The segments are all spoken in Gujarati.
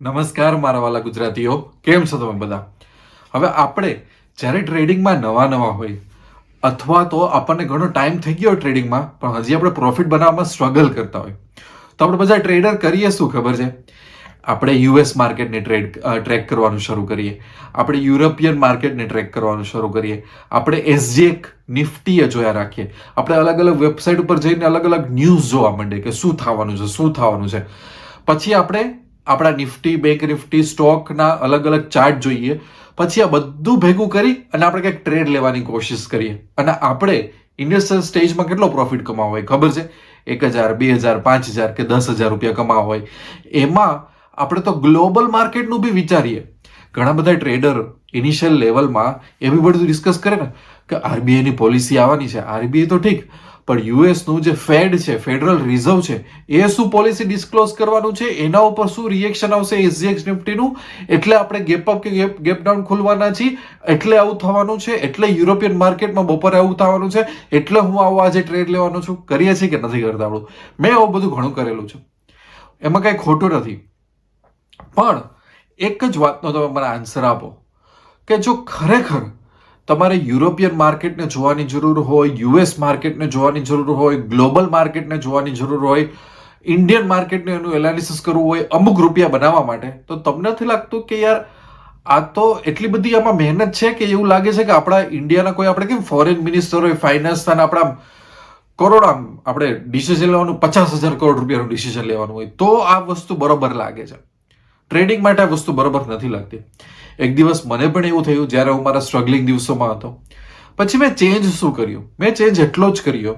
નમસ્કાર, મારા વાલા ગુજરાતીઓ. કેમ છો તમે બધા? હવે આપણે જ્યારે ટ્રેડિંગમાં નવા નવા હોય, અથવા તો આપણને ઘણો ટાઈમ થઈ ગયો ટ્રેડિંગમાં, પણ હજી આપણે પ્રોફિટ બનાવવામાં સ્ટ્રગલ કરતા હોય, તો આપણે બધા ટ્રેડર કરીએ શું ખબર છે? આપણે યુએસ માર્કેટને ટ્રેડ ટ્રેક કરવાનું શરૂ કરીએ. આપણે યુરોપિયન માર્કેટને ટ્રેક કરવાનું શરૂ કરીએ. આપણે એસજીએક નિફ્ટીએ જોયા રાખીએ. આપણે અલગ અલગ વેબસાઇટ ઉપર જઈને અલગ અલગ ન્યૂઝ જોવા માંડીએ કે શું થવાનું છે, શું થવાનું છે. પછી આપણે આપણા નિફ્ટી, બેંક નિફ્ટી, સ્ટોકના અલગ અલગ ચાર્ટ જોઈએ. પછી આ બધું ભેગું કરી અને આપણે કંઈક ટ્રેડ લેવાની કોશિશ કરીએ. અને આપણે ઇન્વેસ્ટર સ્ટેજમાં કેટલો પ્રોફિટ કમાવો હોય ખબર છે? એક હજાર, બે હજાર, પાંચ હજાર કે દસ હજાર રૂપિયા કમાવા હોય. એમાં આપણે તો ગ્લોબલ માર્કેટનું બી વિચારીએ. ઘણા બધા ટ્રેડર ઇનિશિયલ લેવલમાં એવી બધું ડિસ્કસ કરે ને કે આરબીઆઈની પોલિસી આવવાની છે. આરબીઆઈ તો ઠીક પણ યુએસનું જે ફેડ છે ફેડરલ રિઝર્વ છે, એ શું પોલિસી ડિસ્ક્લોઝ કરવાનું છે? એના ઉપર શું રિએક્શન આવશે એસજીએક્સ નિફ્ટીનું એટલે આપણે ગેપ અપ કે ગેપ ગેપ ડાઉન ખોલવાના છીએ. એટલે આવું થવાનું છે. એટલે યુરોપિયન માર્કેટમાં બપોરે આવું થવાનું છે. એટલે હું આવું આજે ટ્રેડ લેવાનો છું. કરીએ છીએ કે નથી કરતા આપણું? મેં આવું બધું ઘણું કરેલું છે. એમાં કાંઈ ખોટું નથી. પણ એક જ વાતનો તમે મને આન્સર આપો. કે જો ખરેખર તમારે યુરોપિયન માર્કેટને જોવાની જરૂર હોય, યુએસ માર્કેટને જોવાની જરૂર હોય, ગ્લોબલ માર્કેટને જોવાની જરૂર હોય, ઇન્ડિયન માર્કેટને એનું એનાલિસિસ કરવું હોય, અમુક રૂપિયા બનાવવા માટે, તો તમને નથી લાગતું કે યાર આ તો એટલી બધી આમાં મહેનત છે કે એવું લાગે છે કે આપણા ઇન્ડિયાના કોઈ આપણે કેમ ફોરેન મિનિસ્ટર હોય ફાઇનાન્સ ને આપણા કરોડ આમ આપણે ડિસિઝન લેવાનું, પચાસ હજાર કરોડ રૂપિયાનું ડિસિઝન લેવાનું હોય, તો આ વસ્તુ બરોબર લાગે છે. ટ્રેડિંગ માટે આ વસ્તુ બરોબર નથી લાગતી. એક દિવસ મને પણ એવું થયું જ્યારે હું મારા સ્ટ્રગલિંગ દિવસોમાં હતો. પછી મેં ચેન્જ શું કર્યું? મેં ચેન્જ એટલો જ કર્યો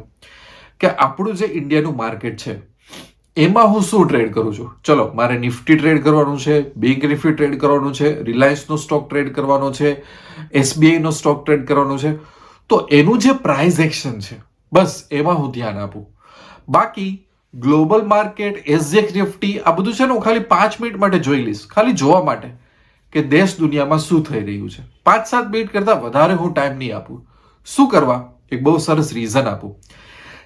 કે આપણું જે ઇન્ડિયાનું માર્કેટ છે, એમાં હું શું ટ્રેડ કરું છું? ચલો, મારે નિફ્ટી ટ્રેડ કરવાનું છે બેંક નિફ્ટી ટ્રેડ કરવાનું છે રિલાયન્સનો સ્ટોક ટ્રેડ કરવાનો છે એસબીઆઈનો સ્ટોક ટ્રેડ કરવાનો છે. તો એનું જે પ્રાઇઝ એક્શન છે, બસ એમાં હું ધ્યાન આપું. બાકી ગ્લોબલ માર્કેટ એસજેક નિફ્ટી આ બધું છે ને હું ખાલી પાંચ મિનિટ માટે જોઈ લઈશ. ખાલી જોવા માટે કે દેશ દુનિયામાં શું થઈ રહ્યું છે. પાંચ સાત મિનિટ કરતાં વધારે હું ટાઈમ નહીં આપું. શું કરવા? એક બહુ સરસ રીઝન આપું.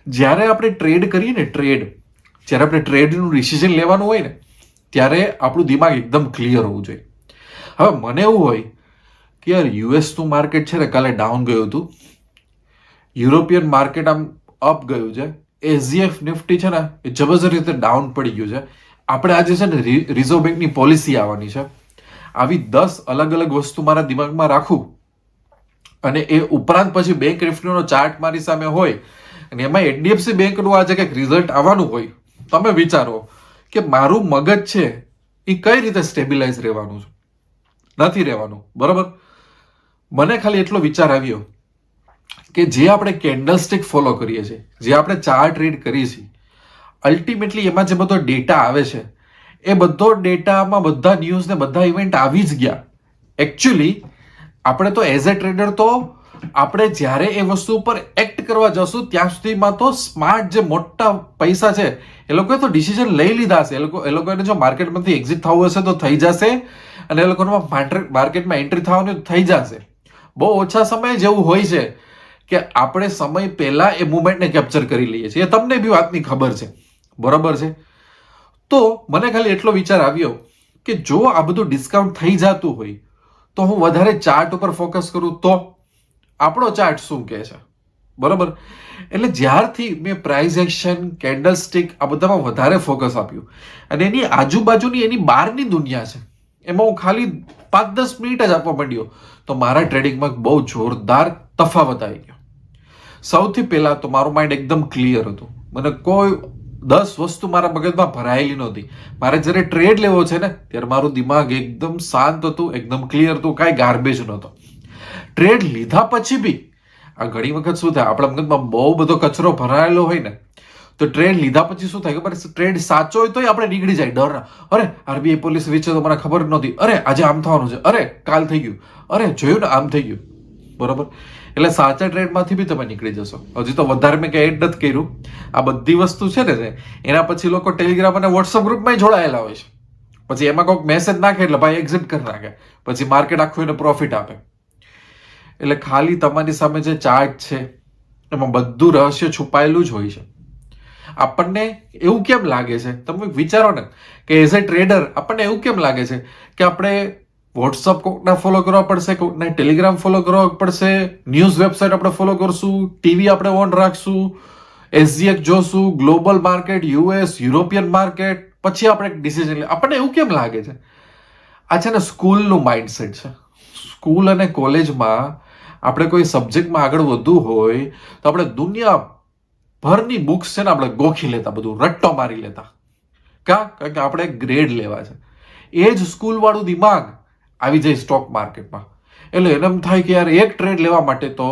જ્યારે આપણે ટ્રેડ કરીએ ને ટ્રેડ જ્યારે આપણે ટ્રેડનું ડિસિઝન લેવાનું હોય ને, ત્યારે આપણું દિમાગ એકદમ ક્લિયર હોવું જોઈએ. હવે મને એવું હોય કે યાર યુએસનું માર્કેટ છે ને કાલે ડાઉન ગયું હતું. યુરોપિયન માર્કેટ આમ અપ ગયું છે. એસજીએફ નિફ્ટી છે ને, એ જબરજસ્ત રીતે ડાઉન પડી ગયું છે. આપણે આજે છે ને રિઝર્વ બેંકની પોલિસી આવવાની છે. આવી દસ અલગ અલગ વસ્તુ મારા દિમાગમાં રાખું અને એ ઉપરાંત પછી બેંક નિફ્ટીનો ચાર્ટ મારી સામે હોય અને એમાં એચડીએફસી બેંકનું આજે કંઈક રિઝલ્ટ આવવાનું હોય, તમે વિચારો કે મારું મગજ છે એ કઈ રીતે સ્ટેબિલાઇઝ રહેવાનું છે? નથી રહેવાનું. બરાબર? મને ખાલી એટલો વિચાર આવ્યો કે જે આપણે કેન્ડલ સ્ટિક ફોલો કરીએ છીએ, જે આપણે ચાર્ટ રીડ કરીએ છીએ અલ્ટિમેટલી એમાં જે બધો ડેટા આવે છે, એ બધો ડેટામાં બધા ન્યૂઝ ને બધા ઇવેન્ટ આવી જ ગયા. એકચ્યુઅલી આપણે તો એઝ અ ટ્રેડર તો આપણે જ્યારે એ વસ્તુ ઉપર એક્ટ કરવા જશું, ત્યાં સુધીમાં તો સ્માર્ટ જે મોટા પૈસા છે, એ લોકોએ તો ડિસિઝન લઈ લીધા છે એ લોકો, એ લોકોને જો માર્કેટમાંથી એક્ઝિટ થવું હશે તો થઈ જશે અને એ લોકોનું માર્કેટમાં એન્ટ્રી થવાનું થઈ જશે. બહુ ઓછા સમય જેવું હોય છે. કે આપણે સમય પહેલા એ મુમેન્ટને કેપ્ચર કરી લઈએ છીએ. એ તમને બી વાતની ખબર છે. બરોબર છે? તો મને ખાલી એટલો વિચાર આવ્યો કે જો આ બધું ડિસ્કાઉન્ટ થઈ જતું હોય, તો હું વધારે ચાર્ટ ઉપર ફોકસ કરું તો? આપણો ચાર્ટ શું કહે છે? બરોબર? એટલે જ્યારથી મેં પ્રાઇઝ એક્શન કેન્ડલ સ્ટિક આ બધામાં વધારે ફોકસ આપ્યું અને એની આજુબાજુની, એની બહારની દુનિયા છે, એમાં હું ખાલી પાંચ દસ મિનિટ જ આપવા માંડ્યો, તો મારા ટ્રેડિંગમાં બહુ જોરદાર તફાવત આવી ગયો. સૌથી પહેલાં તો મારું માઇન્ડ એકદમ ક્લિયર હતું. મને કોઈ દસ વસ્તુ મારા મગજમાં ભરાયેલી નહોતી. મારે જ્યારે ટ્રેડ લેવો છે ને, ત્યારે મારું દિમાગ એકદમ શાંત હતું, એકદમ ક્લિયર હતું, કાંઈ ગાર્બેજ નહોતો. ટ્રેડ લીધા પછી બી, આ ઘણી વખત શું થાય, આપણા મગજમાં બહુ બધો કચરો ભરાયેલો હોય ને, તો ટ્રેડ લીધા પછી શું થાય ખબર? ટ્રેડ સાચો હોય તોય આપણે નીકળી જાય, ડર. અરે, આરબીઆઈ પોલીસ વિશે તો મને ખબર નહોતી. અરે, આજે આમ થવાનું છે. અરે, કાલ થઈ ગયું. અરે, જોયું ને, આમ થઈ ગયું. બરોબર? એટલે સાચા ટ્રેડમાંથી બી તમે નીકળી જશો. હજી તો વધારે મેં કંઈ એડ નથી કર્યું. આ બધી વસ્તુ છે ને એના પછી લોકો ટેલિગ્રામ અને વોટ્સઅપ ગ્રુપમાં જોડાયેલા હોય છે. પછી એમાં કોઈક મેસેજ નાખે એટલે ભાઈ એક્ઝિટ કરી નાખે. પછી માર્કેટ આખું એને પ્રોફિટ આપે. એટલે ખાલી તમારી સામે જે ચાર્ટ છે, એમાં બધું રહસ્ય છુપાયેલું જ હોય છે. આપણને એવું કેમ લાગે છે? તમે વિચારો ને, કે એઝ અ ટ્રેડર આપણને એવું કેમ લાગે છે? કે આપણે વોટ્સઅપ કોકના ફોલો કરવા પડશે, કોકના ટેલિગ્રામ ફોલો કરવા પડશે ન્યૂઝ વેબસાઇટ આપણે ફોલો કરશું ટીવી આપણે ઓન રાખશું એસજીએક જોશું global market US European market પછી આપણે ડિસિઝન આપણને એવું કેમ લાગે છે? આ છે ને સ્કૂલનું માઇન્ડસેટ છે. સ્કૂલ અને કોલેજમાં આપણે કોઈ સબ્જેક્ટમાં આગળ વધવું હોય, તો આપણે દુનિયા ભરની બુક્સ છે ને આપણે ગોખી લેતા, બધું રટ્ટો મારી લેતા. કા? કારણ કે આપણે ગ્રેડ લેવા છે. એ જ સ્કૂલવાળું દિમાગ આવી જાય સ્ટોક માર્કેટમાં એટલે એને એમ થાય કે યાર એક ટ્રેડ લેવા માટે તો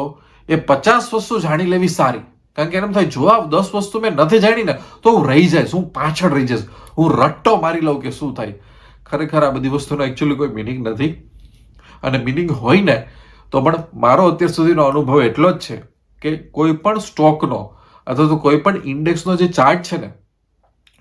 એ પચાસ વસ્તુ જાણી લેવી સારી. કારણ કે એને એમ થાય જો આ દસ વસ્તુ મેં નથી જાણી ને, તો હું રહી જઈશ, હું પાછળ રહી જઈશ. હું રટ્ટો મારી લઉં કે શું થાય. ખરેખર આ બધી વસ્તુનો એકચ્યુઅલી કોઈ મિનિંગ નથી. અને મિનિંગ હોય ને, તો પણ મારો અત્યાર સુધીનો અનુભવ એટલો જ છે કે કોઈ પણ સ્ટોકનો અથવા તો કોઈ પણ ઇન્ડેક્સનો જે ચાર્ટ છે ને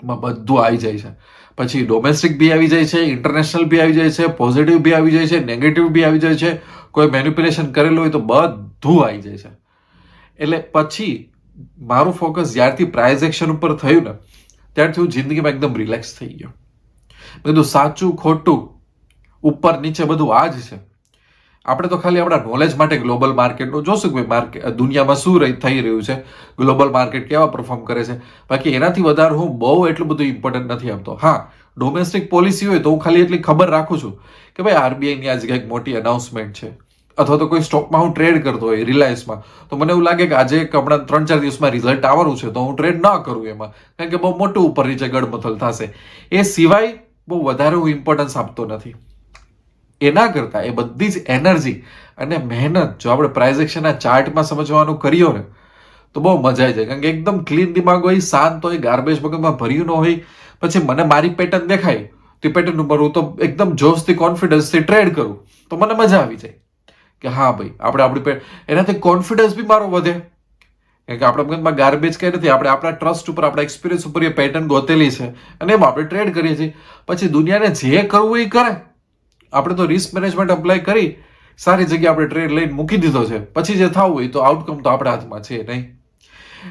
એમાં બધું આવી જાય છે. પછી ડોમેસ્ટિક બી આવી જાય છે ઇન્ટરનેશનલ બી આવી જાય છે પોઝિટિવ બી આવી જાય છે નેગેટિવ બી આવી જાય છે. કોઈ મેન્યુપ્યુલેશન કરેલું હોય તો બધું આવી જાય છે. એટલે પછી મારું ફોકસ જ્યારથી પ્રાઇઝ એક્શન ઉપર થયું ને, ત્યારથી હું જિંદગીમાં એકદમ રિલેક્સ થઈ ગયો. મેં સાચું ખોટું ઉપર નીચે બધું આ જ છે. આપણે તો ખાલી આપણા નોલેજ માટે ગ્લોબલ માર્કેટનું જોશું કે માર્કેટ દુનિયામાં શું થઈ રહ્યું છે. ગ્લોબલ માર્કેટ કેવા પરફોર્મ કરે છે. બાકી એનાથી વધારે હું બહુ એટલું બધું ઇમ્પોર્ટન્ટ નથી આપતો હા ડોમેસ્ટિક પોલિસી હોય તો હું ખાલી એટલી ખબર રાખું છું કે ભાઈ આરબીઆઈની આજે કંઈક મોટી અનાઉન્સમેન્ટ છે. અથવા તો કોઈ સ્ટોકમાં હું ટ્રેડ કરતો હોય રિલાયન્સમાં તો મને એવું લાગે કે આજે હમણાં ત્રણ ચાર દિવસમાં રિઝલ્ટ આવવાનું છે તો હું ટ્રેડ ન કરું એમાં. કારણ કે બહુ મોટું ઉપર નીચે ગડમથલ થશે. એ સિવાય બહુ વધારે હું ઇમ્પોર્ટન્સ આપતો નથી. એના કરતાં, એ બધી જ એનર્જી અને મહેનત, જો આપણે પ્રાઇઝ એક્શનના ચાર્ટમાં સમજવાનું કર્યો ને, તો બહુ મજા આવી જાય. કારણ કે એકદમ ક્લીન દિમાગ હોય, શાંત હોય ગાર્બેજ મગજમાં ભર્યું ન હોય, પછી મને મારી પેટર્ન દેખાય, તે પેટર્ન ઉપર હું તો એકદમ જોશથી કોન્ફિડન્સથી ટ્રેડ કરું, તો મને મજા આવી જાય. કે હા ભાઈ, આપણે આપણી પે એનાથી કોન્ફિડન્સ બી મારો વધે. કારણ કે આપણા મગજમાં ગાર્બેજ કઈ નથી, આપણે આપણા ટ્રસ્ટ ઉપર, આપણા એક્સપિરિયન્સ ઉપર એ પેટર્ન ગોતેલી છે, અને એમાં આપણે ટ્રેડ કરીએ છીએ. પછી દુનિયાને જે કરવું એ કરે. આપણે તો રિસ્ક મેનેજમેન્ટ અપ્લાય કરી સારી જગ્યાએ આપણે ટ્રેડ લઈને મૂકી દીધો છે. પછી જે થવું હોય તો આઉટકમ તો આપણા હાથમાં છે નહીં.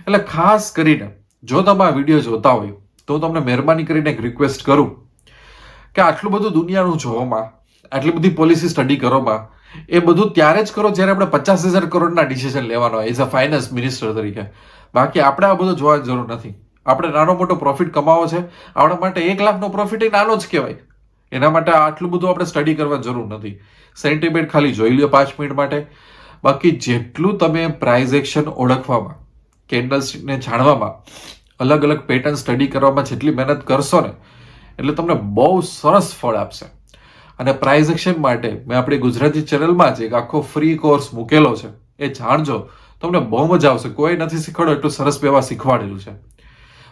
એટલે ખાસ કરીને જો તમે આ વીડિયો જોતા હોય તો તમને મહેરબાની કરીને એક રિક્વેસ્ટ કરું કે આટલું બધું દુનિયાનું જોવામાં, આટલી બધી પોલિસી સ્ટડી કરવામાં, એ બધું ત્યારે જ કરો જ્યારે આપણે પચાસ હજાર કરોડના ડિસિઝન લેવાનો હોય એઝ અ ફાઇનાન્સ મિનિસ્ટર તરીકે. બાકી આપણે આ બધું જોવાની જરૂર નથી. આપણે નાનો મોટો પ્રોફિટ કમાવો છે. આપણા માટે એક લાખનો પ્રોફિટ એ નાનો જ કહેવાય. એના માટે આટલું બધું આપણે સ્ટડી કરવાની જરૂર નથી. સેન્ટિમેન્ટ ખાલી જોઈ લ્યો પાંચ મિનિટ માટે. બાકી જેટલું તમે પ્રાઇઝ એક્શન ઓળખવામાં કેન્ડલસ્ટિકને જાણવામાં, અલગ અલગ પેટર્ન સ્ટડી કરવામાં જેટલી મહેનત કરશો ને, એટલે તમને બહુ સરસ ફળ આપશે. અને પ્રાઇઝ એક્શન માટે મેં આપણી ગુજરાતી ચેનલમાં જ એક આખો ફ્રી કોર્સ મૂકેલો છે. એ જાણજો, તમને બહુ મજા આવશે. કોઈ નથી શીખવાડ્યું એટલું સરસ બેવા શીખવાડેલું છે.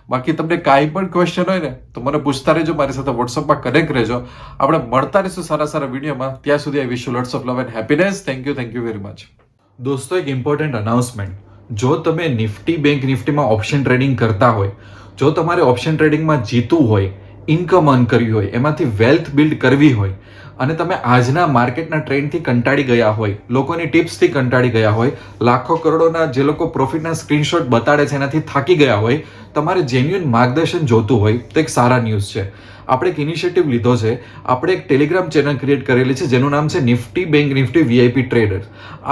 બાકી તમને કાંઈ પણ ક્વેશ્ચન હોય ને, તો મને પૂછતા રહેજો, મારી સાથે વોટ્સઅપમાં કનેક્ટ રહેજો. આપણે મળતા રહીશું સારા સારા વિડીયોમાં. ત્યાં સુધી I wish you lots of love and happiness thank you thank you very much દોસ્તો, એક ઇમ્પોર્ટન્ટ અનાઉન્સમેન્ટ જો તમે નિફ્ટી બેંક નિફ્ટીમાં ઓપ્શન ટ્રેડિંગ કરતા હોય, જો તમારે ઓપ્શન ટ્રેડિંગમાં જીતવું હોય ઇન્કમ અર્ન કરવી હોય, એમાંથી વેલ્થ બિલ્ડ કરવી હોય અને તમે આજના માર્કેટના ટ્રેન્ડથી કંટાળી ગયા હોય, લોકોની ટિપ્સથી કંટાળી ગયા હોય, લાખો કરોડોના જે લોકો પ્રોફિટના સ્ક્રીનશોટ બતાડે છે એનાથી થાકી ગયા હોય, તમારે જેન્યુઅન માર્ગદર્શન જોતું હોય, તો એક સારા ન્યૂઝ છે. આપણે એક ઇનિશિયેટિવ લીધો છે. આપણે એક ટેલિગ્રામ ચેનલ ક્રિએટ કરેલી છે, જેનું નામ છે Nifty bank Nifty VIP trader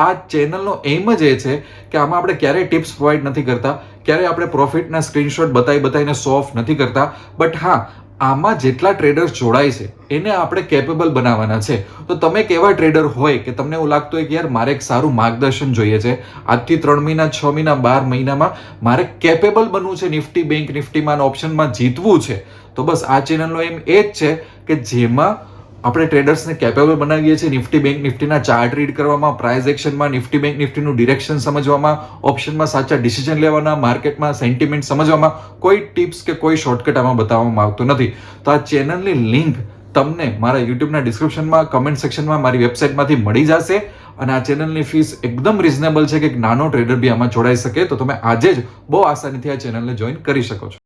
આ ચેનલનો એમ જ એ છે કે આમાં આપણે ક્યારેય ટિપ્સ પ્રોવાઈડ નથી કરતા, ક્યારેય આપણે પ્રોફિટના સ્ક્રીનશોટ બતાવી બતાવીને સોફ નથી કરતા. બટ હા આમાં જેટલા ટ્રેડર્સ જોડાય છે, એને આપણે કેપેબલ બનાવવાના છે. તો તમે કેવા ટ્રેડર હોય કે તમને એવું લાગતું હોય કે યાર મારે એક સારું માર્ગદર્શન જોઈએ છે, આજથી ત્રણ મહિના, છ મહિના, બાર મહિનામાં મારે કેપેબલ બનવું છે, નિફ્ટી બેંક નિફ્ટીમાં ઓપ્શનમાં જીતવું છે. તો બસ આ ચેનલનો એમ એ જ છે કે જેમાં આપણે ટ્રેડર્સને કેપેબલ બનાવીએ છીએ નિફ્ટી બેંક નિફ્ટીના ચાર્ટ રીડ કરવામાં પ્રાઇઝ એક્શનમાં નિફ્ટી બેંક નિફ્ટીનું ડિરેક્શન સમજવામાં ઓપ્શનમાં સાચા ડિસિઝન લેવાના માર્કેટમાં સેન્ટિમેન્ટ સમજવામાં, કોઈ ટિપ્સ કે કોઈ શોર્ટકટ આમાં બતાવવામાં આવતું નથી. તો આ ચેનલની લિંક તમને મારા યુટ્યુબના ડિસ્ક્રિપ્શનમાં કમેન્ટ સેક્શનમાં મારી વેબસાઇટમાંથી મળી જશે. અને આ ચેનલની ફીસ એકદમ રિઝનેબલ છે કે નાનો ટ્રેડર બી આમાં જોડાઈ શકે. તો તમે આજે જ બહુ આસાનીથી આ ચેનલને જોઈન કરી શકો છો.